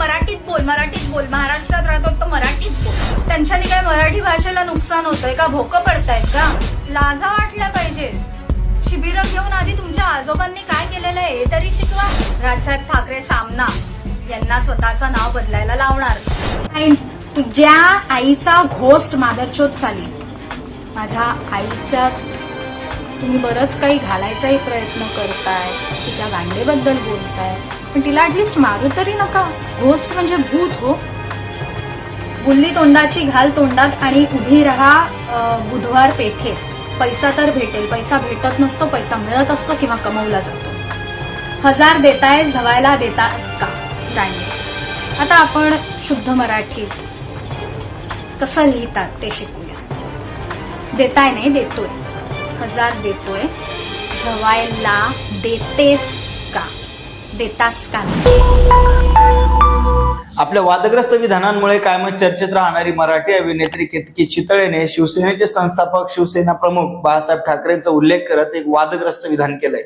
मराठीत बोल मराठीत बोल. महाराष्ट्रात राहतो तर मराठीत बोल. त्यांच्यानी काय मराठी भाषेला नुकसान होतंय का? भोकं पडतायत का? लाजा वाटल्या पाहिजे. शिबिरं घेऊन आधी तुमच्या आजोबांनी काय केलेलं आहे तरी शिकवा. राजसाहेब ठाकरे सामना. यांना स्वतःचं नाव बदलायला लावणार. आई- तुझ्या आईचा घोस्ट मादरचोद साली माझ्या आईच्या तुम्ही बरंच काही घालायचाही प्रयत्न करताय. तिच्या गांडेबद्दल बोलताय. पण तिला ऍटलिस्ट मारू तरी नका. घोस्ट म्हणजे भूत हो. बुल्ली तोंडाची घाल तोंडात आणि उभी राहा बुधवार पेठेत. पैसा तर भेटेल. पैसा भेटत नसतो पैसा मिळत असतो किंवा कमवला जातो. हजार देताय झवायला देता का? दांडे आता आपण शुद्ध मराठीत कसं लिहितात ते शिकूया. देताय नाही देतोय. हजार देतोय. झवायला देतेस का? देतास का आपल्या वादग्रस्त विधानांमुळे कायमच चर्चेत राहणारी मराठी अभिनेत्री केतकी चितळेने शिवसेनेचे संस्थापक शिवसेना प्रमुख बाळासाहेब ठाकरेंचा उल्लेख करत एक वादग्रस्त विधान केलंय.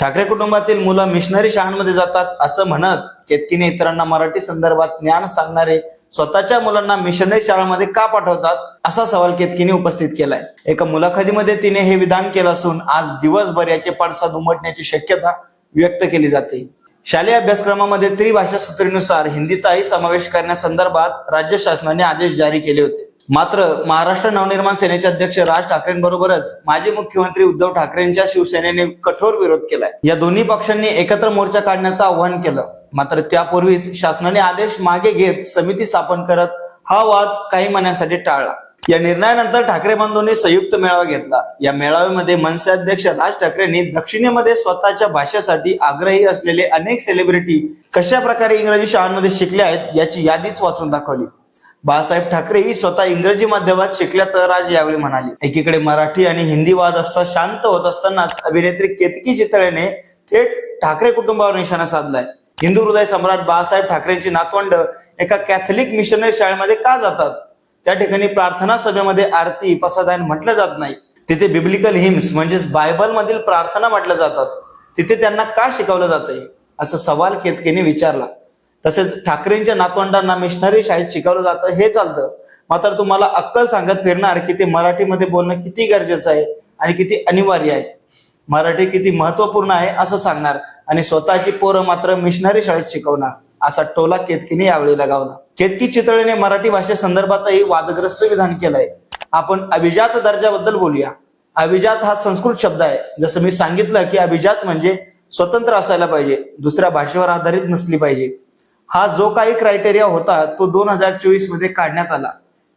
ठाकरे कुटुंबातील मुलं मिशनरी शाळांमध्ये जातात असं म्हणत केतकीने इतरांना मराठी संदर्भात ज्ञान सांगणारे स्वतःच्या मुलांना मिशनरी शाळांमध्ये का पाठवतात असा सवाल केतकीने उपस्थित केलाय. एका मुलाखतीमध्ये तिने हे विधान केलं असून आज दिवसभर याचे पडसाद उमटण्याची शक्यता व्यक्त केली जाते. शालेय अभ्यासक्रमामध्ये त्रिभाषा सूत्रीनुसार हिंदीचाही समावेश करण्यासंदर्भात राज्य शासनाने आदेश जारी केले होते. मात्र महाराष्ट्र नवनिर्माण सेनेचे अध्यक्ष राज ठाकरेंबरोबरच माजी मुख्यमंत्री उद्धव ठाकरेंच्या शिवसेनेने कठोर विरोध केलाय. या दोन्ही पक्षांनी एकत्र मोर्चा काढण्याचं आवाहन केलं. मात्र त्यापूर्वीच शासनाने आदेश मागे घेत समिती स्थापन करत हा वाद काही महिन्यांसाठी टाळला. या निर्णयानंतर ठाकरे बंधूंनी संयुक्त मेळावा घेतला. या मेळाव्यामध्ये मनसे अध्यक्ष राज ठाकरेंनी दक्षिणेमध्ये स्वतःच्या भाषेसाठी आग्रही असलेले अनेक सेलिब्रिटी कशा प्रकारे इंग्रजी शाळांमध्ये शिकले आहेत याची यादीच वाचून दाखवली. बाळासाहेब ठाकरे ही स्वतः इंग्रजी माध्यमात शिकल्याचं राज यावेळी म्हणाले. एकीकडे मराठी आणि हिंदी वाद असा शांत होत असतानाच अभिनेत्री केतकी चितळेने थेट ठाकरे कुटुंबावर निशाणा साधलाय. हिंदू हृदय सम्राट बाळासाहेब ठाकरेंची नातवंड एका कॅथलिक मिशनरी शाळेमध्ये का जातात? त्या ठिकाणी प्रार्थना सभेमध्ये आरती पसादान म्हटलं जात नाही. तिथे बिब्लिकल हिम्स म्हणजेच बायबल मधील प्रार्थना म्हटल्या जातात. तिथे त्यांना का शिकवलं जातंय? असा सवाल केतकेने विचारला. तसेच ठाकरेंच्या नातवंडांना मिशनरी शाळेत शिकवलं जातं हे चालतं. मात्र तुम्हाला अक्कल सांगत फिरणार की ते मराठीमध्ये बोलणं किती गरजेचं आहे आणि किती अनिवार्य आहे. मराठी किती महत्त्वपूर्ण आहे असं सांगणार आणि स्वतःची पोरं मात्र मिशनरी शाळेत शिकवणार. असा टोला केतकीने यावेळी लगावला. केतकी चितळेने मराठी भाषेसंदर्भातही वादग्रस्त विधान केलंय. आपण अभिजात दर्जाबद्दल बोलूया. अभिजात हा संस्कृत शब्द आहे. जसं मी सांगितलं की अभिजात म्हणजे स्वतंत्र असायला पाहिजे. दुसऱ्या भाषेवर आधारित नसली पाहिजे. हा जो काही क्रायटेरिया होता तो दोन हजार चोवीसमध्ये काढण्यात आला.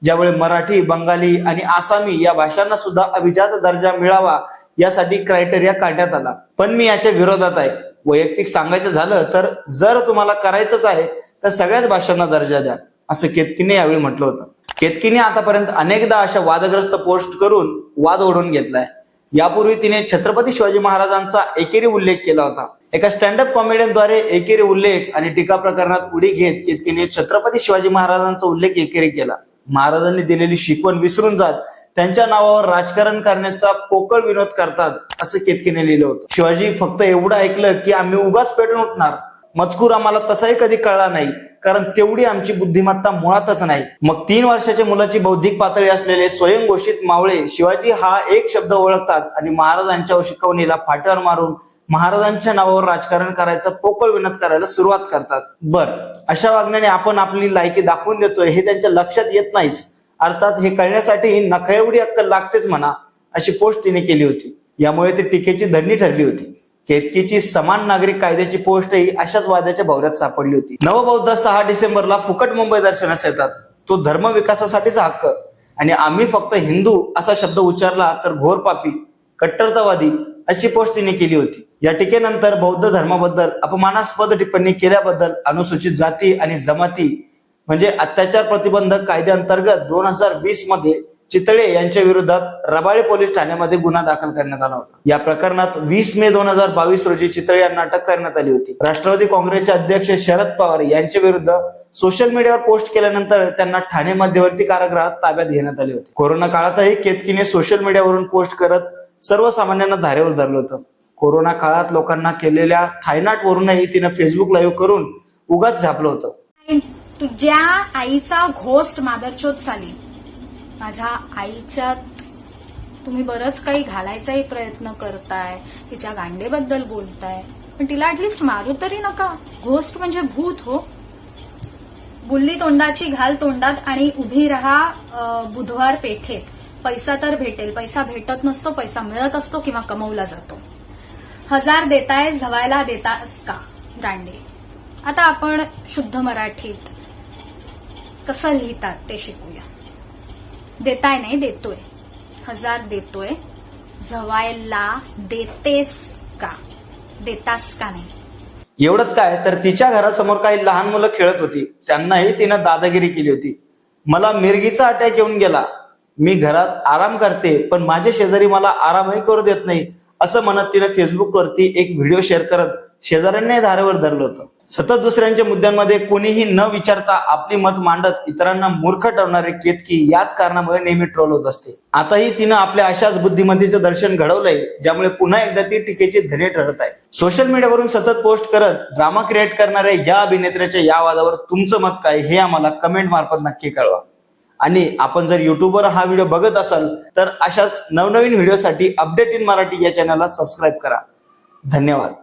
ज्यावेळी मराठी बंगाली आणि आसामी या भाषांना सुद्धा अभिजात दर्जा मिळावा यासाठी क्रायटेरिया काढण्यात आला. पण मी याच्या विरोधात आहे. वैयक्तिक सांगायचं झालं तर जर तुम्हाला करायचंच आहे तर सगळ्याच भाषांना दर्जा द्या असं केतकीने यावेळी म्हटलं होतं. केतकीने आतापर्यंत अनेकदा अशा वादग्रस्त पोस्ट करून वाद ओढून घेतलाय. यापूर्वी तिने छत्रपती शिवाजी महाराजांचा एकेरी उल्लेख केला होता. एका स्टँडअप कॉमेडियनद्वारे एकेरी उल्लेख आणि टीका प्रकरणात उडी घेत केतकीने छत्रपती शिवाजी महाराजांचा उल्लेख एकेरी केला. महाराजांनी दिलेली शिकवण विसरून जात त्यांच्या नावावर राजकारण करण्याचा पोकळ विनोद करतात. असं केतकीने लिहिलं होतं. शिवाजी फक्त एवढं ऐकलं की आम्ही उगाच पेटून उठणार. मजकूर आम्हाला तसाही कधी कळला नाही कारण तेवढी आमची बुद्धिमत्ता मुळातच नाही. मग तीन वर्षाच्या मुलाची बौद्धिक पातळी असलेले स्वयंघोषित मावळे शिवाजी हा एक शब्द ओळखतात आणि महाराजांच्या शिकवणीला फाट्यावर मारून महाराजांच्या नावावर राजकारण करायचं पोकळ विनोद करायला सुरुवात करतात. बर अशा वागण्याने आपण आपली लायकी दाखवून देतोय हे त्यांच्या लक्षात येत नाहीच. अर्थात हे कळण्यासाठी नखएवढी अक्कल लागतेच म्हणा अशी पोस्ट तिने केली होती. यामुळे ती टीकेची धरणी ठरली होती. केतकीची समान नागरिक कायद्याची पोस्टही अशाच वाद्याच्या भवऱ्यात सापडली होती. नवबौद्ध सहा डिसेंबरला फुकट मुंबई दर्शनास येतात. तो धर्म विकासासाठीचा हक्क आणि आम्ही फक्त हिंदू असा शब्द उच्चारला तर घोर पापी कट्टरतावादी अशी पोस्ट तिने केली होती. या टीकेनंतर बौद्ध धर्माबद्दल अपमानास्पद टिप्पणी केल्याबद्दल अनुसूचित जाती आणि जमाती म्हणजे अत्याचार प्रतिबंधक कायद्याअंतर्गत दोन हजार वीसमध्ये चितळे यांच्या विरोधात रबाळे पोलीस ठाण्यामध्ये गुन्हा दाखल करण्यात आला होता. या प्रकरणात वीस मे दोन हजार बावीस रोजी चितळे यांना अटक करण्यात आली होती. राष्ट्रवादी काँग्रेसचे अध्यक्ष शरद पवार यांच्या विरुद्ध सोशल मीडियावर पोस्ट केल्यानंतर त्यांना ठाणे मध्यवर्ती कारागृहात ताब्यात घेण्यात आले होते. कोरोना काळातही केतकीने सोशल मीडियावरून पोस्ट करत सर्वसामान्यांना धारेवर धरलं होतं. कोरोना काळात लोकांना केलेल्या थायनाट वरूनही तिनं फेसबुक लाईव्ह करून उगाच झापलं होतं. तुझ्या आईचा घोस्ट मादरचोद झाली. माझ्या आईच्या तुम्ही बरंच काही घालायचाही प्रयत्न करताय तिच्या गांडेबद्दल बोलताय. पण तिला ऍटलिस्ट मारू तरी नका. घोस्ट म्हणजे भूत हो. बुल्ली तोंडाची घाल तोंडात आणि उभी राहा बुधवार पेठेत. पैसा तर भेटेल. पैसा भेटत नसतो पैसा मिळत असतो किंवा कमवला जातो. हजार देताय झवायला देतास का दांडे आता आपण शुद्ध मराठीत कसं लिहितात ते शिकूया. देताय नाही देतोय. हजार देतोय. झवायला देतेस का? देतास का नाही? एवढंच काय? तर तिच्या घरासमोर काही लहान मुलं खेळत होती. त्यांनाही तिनं दादागिरी केली होती. मला मिरगीचा अटॅक येऊन गेला. मी घरात आराम करते पण माझे शेजारी मला आरामही करू देत नाही असं म्हणत तिनं फेसबुकवरती एक व्हिडिओ शेअर करत शेजाऱ्यांनाही धारेवर धरलं होतं. सतत दुसऱ्यांच्या मुद्द्यांमध्ये कोणीही न विचारता आपली मत मांडत इतरांना मूर्ख ठरणारे केतकी याच कारणामुळे नेहमी ट्रोल होत असते. आताही तिनं आपल्या अशाच बुद्धिमत्तेचं दर्शन घडवलंय ज्यामुळे पुन्हा एकदा ती टीकेची धने ठरत आहे. सोशल मीडियावरून सतत पोस्ट करत ड्रामा क्रिएट करणाऱ्या या अभिनेत्र्याच्या या वादावर तुमचं मत काय हे आम्हाला कमेंट मार्फत नक्की कळवा. आणि आपण जर युट्यूबवर हा व्हिडिओ बघत असाल तर अशाच नवनवीन व्हिडिओसाठी अपडेट इन मराठी या चॅनलला सबस्क्राईब करा. धन्यवाद.